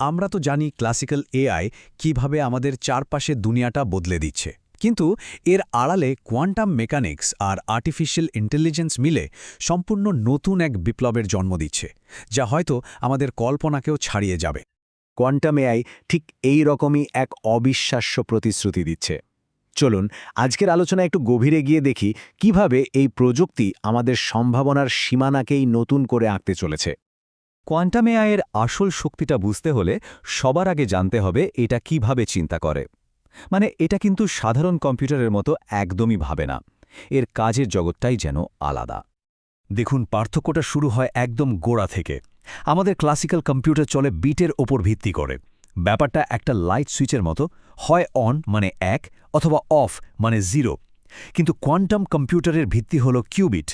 আমরা তো জানি ক্লাসিক্যাল এআই কীভাবে আমাদের চারপাশে দুনিয়াটা বদলে দিচ্ছে। কিন্তু এর আড়ালে কোয়ান্টাম মেকানিক্স আর আর্টিফিশিয়াল ইন্টেলিজেন্স মিলে সম্পূর্ণ নতুন এক বিপ্লবের জন্ম দিচ্ছে, যা হয়তো আমাদের কল্পনাকেও ছাড়িয়ে যাবে। কোয়ান্টাম এআই ঠিক এই রকমই এক অবিশ্বাস্য প্রতিশ্রুতি দিচ্ছে। চলুন, আজকের আলোচনা একটু গভীরে গিয়ে দেখি কীভাবে এই প্রযুক্তি আমাদের সম্ভাবনার সীমানাকেই নতুন করে আঁকতে চলেছে। কোয়ান্টাম এআইয়ের আসল শক্তিটা বুঝতে হলে সবার আগে জানতে হবে এটা কীভাবে চিন্তা করে। মানে এটা কিন্তু সাধারণ কম্পিউটারের মতো একদমই ভাবে না। এর কাজের জগৎটাই যেন আলাদা। দেখুন, পার্থক্যটা শুরু হয় একদম গোড়া থেকে। আমাদের ক্লাসিক্যাল কম্পিউটার চলে বিটের ওপর ভিত্তি করে। ব্যাপারটা একটা লাইট সুইচের মতো, হয় অন মানে এক, অথবা অফ মানে জিরো। কিন্তু কোয়ান্টাম কম্পিউটারের ভিত্তি হলো কিউবিট।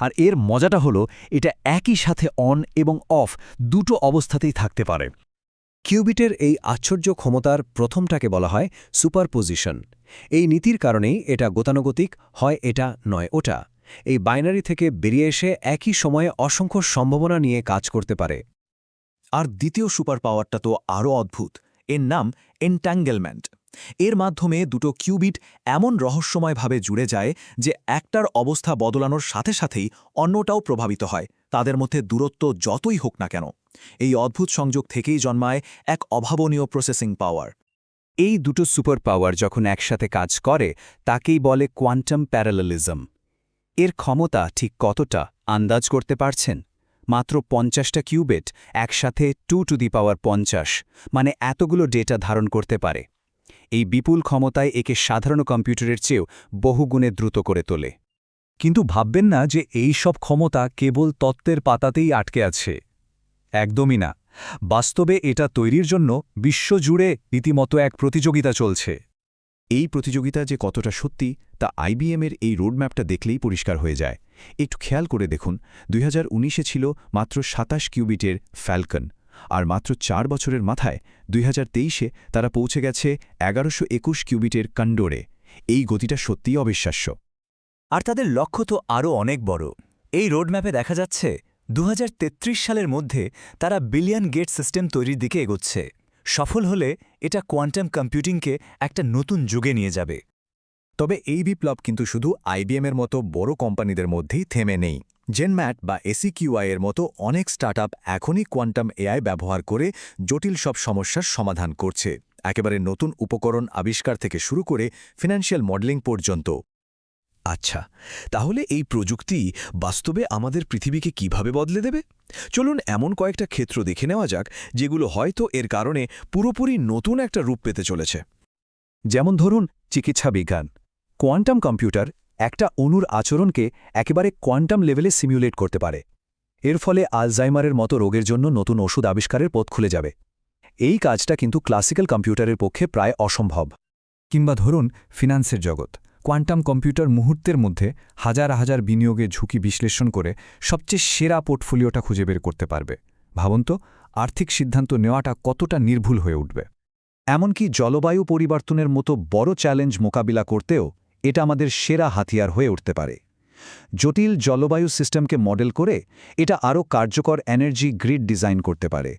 আর এর মজাটা হলো, এটা একই সাথে অন এবং অফ দুটো অবস্থাতেই থাকতে পারে। কিউবিটের এই আশ্চর্য ক্ষমতার প্রথমটাকে বলা হয় সুপারপোজিশন। এই নীতির কারণেই এটা গতানুগতিক, হয় এটা নয় ওটা। এই বাইনারি থেকে বেরিয়ে এসে একই সময়ে অসংখ্য সম্ভাবনা নিয়ে কাজ করতে পারে। আর দ্বিতীয় সুপার পাওয়ারটা তো আরও অদ্ভুত। এর নাম এনট্যাঙ্গেলমেন্ট। এর মাধ্যমে দুটো কিউবিট এমন রহস্যময়ভাবে জুড়ে যায় যে একটার অবস্থা বদলানোর সাথে সাথেই অন্যটাও প্রভাবিত হয়, তাদের মধ্যে দূরত্ব যতই হোক না কেন। এই অদ্ভুত সংযোগ থেকেই জন্মায় এক অভাবনীয় প্রসেসিং পাওয়ার এই দুটো সুপার পাওয়ার যখন একসাথে কাজ করে, তাকেই বলে কোয়ান্টাম প্যারালালিজম এর ক্ষমতা ঠিক কতটা আন্দাজ করতে পারছেন? মাত্র পঞ্চাশটা কিউবেট একসাথে টু টু দি পাওয়ার পঞ্চাশ মানে এতগুলো ডেটা ধারণ করতে পারে। এই বিপুল ক্ষমতায় একে সাধারণ কম্পিউটারের চেয়েও বহুগুণে দ্রুত করে তোলে। কিন্তু ভাববেন না যে এই সব ক্ষমতা কেবল তত্ত্বের পাতাতেই আটকে আছে। একদমই না। বাস্তবে এটা তৈরির জন্য বিশ্বজুড়ে রীতিমতো এক প্রতিযোগিতা চলছে। এই প্রতিযোগিতা যে কতটা সত্যি, তা আইবিএমের এই রোডম্যাপটা দেখলেই পরিষ্কার হয়ে যায়। একটু খেয়াল করে দেখুন, দুই হাজার ছিল মাত্র সাতাশ কিউবিটের ফ্যালকন। আর মাত্র চার বছরের মাথায় দুই হাজার তারা পৌঁছে গেছে এগারোশো একুশ কিউবিটের কন্ডোরে। এই গতিটা সত্যিই অবিশ্বাস্য। আর তাদের লক্ষ্য তো আরও অনেক বড়। এই রোডম্যাপে দেখা যাচ্ছে দু হাজার তেত্রিশ সালের মধ্যে তারা বিলিয়ন গেট সিস্টেম তৈরির দিকে এগোচ্ছে। সফল হলে এটা কোয়ান্টাম কম্পিউটিংকে একটা নতুন যুগে নিয়ে যাবে। তবে এই বিপ্লব কিন্তু শুধু আইবিএমের মতো বড় কোম্পানিদের মধ্যেই থেমে নেই। জেনম্যাট বা এসিকিউআই এর মতো অনেক স্টার্টআপ এখনই কোয়ান্টাম এআই ব্যবহার করে জটিল সব সমস্যার সমাধান করছে। একেবারে নতুন উপকরণ আবিষ্কার থেকে শুরু করে ফিনান্সিয়াল মডেলিং পর্যন্ত। আচ্ছা তাহলে এই প্রযুক্তি বাস্তবে আমাদের পৃথিবীকে কীভাবে বদলে দেবে? চলুন এমন কয়েকটা ক্ষেত্র দেখে নেওয়া যাক, যেগুলো হয়তো এর কারণে পুরোপুরি নতুন একটা রূপ পেতে চলেছে। যেমন ধরুন, চিকিৎসা বিজ্ঞান। কোয়ান্টাম কম্পিউটার একটা অণুর আচরণকে একেবারে কোয়ান্টাম লেভেলে সিমিউলেট করতে পারে। এর ফলে আলজাইমারের মতো রোগের জন্য নতুন ওষুধ আবিষ্কারের পথ খুলে যাবে। এই কাজটা কিন্তু ক্লাসিক্যাল কম্পিউটারের পক্ষে প্রায় অসম্ভব। কিংবা ধরুন, ফিনান্সের জগৎ। কোয়ান্টাম কম্পিউটার মুহূর্তের মধ্যে হাজার হাজার বিনিয়োগের ঝুঁকি বিশ্লেষণ করে সবচেয়ে সেরা পোর্টফোলিওটা খুঁজে বের করতে পারবে। ভাবুন তো, আর্থিক সিদ্ধান্ত নেওয়াটা কতটা নির্ভুল হয়ে উঠবে। এমনকি জলবায়ু পরিবর্তনের মতো বড় চ্যালেঞ্জ মোকাবিলা করতেও এটা আমাদের সেরা হাতিয়ার হয়ে উঠতে পারে। জটিল জলবায়ু সিস্টেমকে মডেল করে এটা আরও কার্যকর এনার্জি গ্রিড ডিজাইন করতে পারে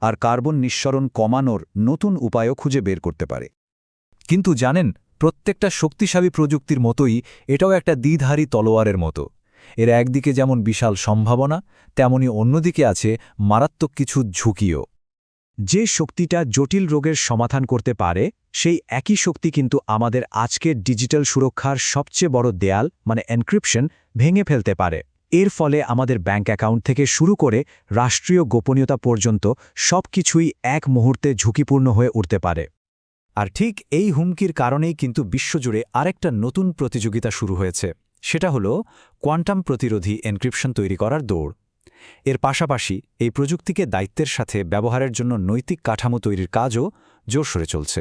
আর কার্বন নিঃসরণ কমানোর নতুন উপায়ও খুঁজে বের করতে পারে। কিন্তু জানেন, প্রত্যেকটা শক্তিশালী প্রযুক্তির মতোই এটাও একটা দ্বিধারী তলোয়ারের মতো। এর একদিকে যেমন বিশাল সম্ভাবনা, তেমনি অন্যদিকে আছে মারাত্মক কিছু ঝুঁকিও। যে শক্তিটা জটিল রোগের সমাধান করতে পারে, সেই একই শক্তি কিন্তু আমাদের আজকের ডিজিটাল সুরক্ষার সবচেয়ে বড় দেয়াল মানে এনক্রিপশন ভেঙে ফেলতে পারে। এর ফলে আমাদের ব্যাঙ্ক অ্যাকাউন্ট থেকে শুরু করে রাষ্ট্রীয় গোপনীয়তা পর্যন্ত সব কিছুই এক মুহূর্তে ঝুঁকিপূর্ণ হয়ে উঠতে পারে। আর ঠিক এই হুমকির কারণেই কিন্তু বিশ্বজুড়ে আরেকটা নতুন প্রতিযোগিতা শুরু হয়েছে। সেটা হলো কোয়ান্টাম প্রতিরোধী এনক্রিপশন তৈরি করার দৌড়। এর পাশাপাশি এই প্রযুক্তিকে দায়িত্বের সাথে ব্যবহারের জন্য নৈতিক কাঠামো তৈরির কাজও জোরসোরে চলছে।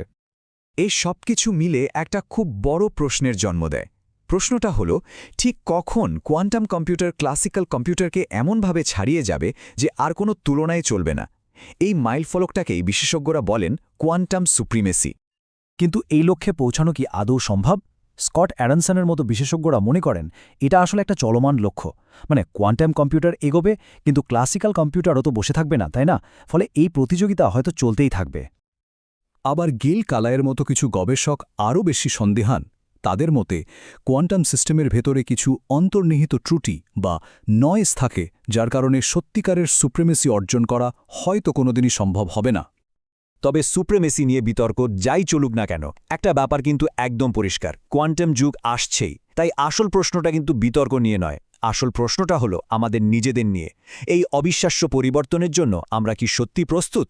এই সব কিছু মিলে একটা খুব বড় প্রশ্নের জন্ম দেয়। প্রশ্নটা হলো, ঠিক কখন কোয়ান্টাম কম্পিউটার ক্লাসিক্যাল কম্পিউটারকে এমনভাবে ছাড়িয়ে যাবে যে আর কোনো তুলনায় চলবে না? এই মাইলফলকটাকেই বিশেষজ্ঞরা বলেন কোয়ান্টাম সুপ্রিমেসি। কিন্তু এই লক্ষ্যে পৌঁছানো কি আদৌ সম্ভব? স্কট অ্যাডানসনের মতো বিশেষজ্ঞরা মনে করেন এটা আসলে একটা চলমান লক্ষ্য। মানে কোয়ান্টাম কম্পিউটার এগোবে, কিন্তু ক্লাসিক্যাল কম্পিউটারও তো বসে থাকবে না, তাই না? ফলে এই প্রতিযোগিতা হয়তো চলতেই থাকবে। আবার গিল কালায়ের মতো কিছু গবেষক আরও বেশি সন্দেহান। তাদের মতে, কোয়ান্টাম সিস্টেমের ভেতরে কিছু অন্তর্নিহিত ত্রুটি বা নয়েস থাকে, যার কারণে সত্যিকারের সুপ্রেমেসি অর্জন করা হয়তো কোনোদিনই সম্ভব হবে না। তবে সুপ্রেমেসি নিয়ে বিতর্ক যাই চলুক না কেন, একটা ব্যাপার কিন্তু একদম পরিষ্কার, কোয়ান্টাম যুগ আসছেই, তাই আসল প্রশ্নটা কিন্তু বিতর্ক নিয়ে নয়, আসল প্রশ্নটা হলো আমাদের নিজেদের নিয়ে, এই অবিশ্বাস্য পরিবর্তনের জন্য আমরা কি সত্যি প্রস্তুত?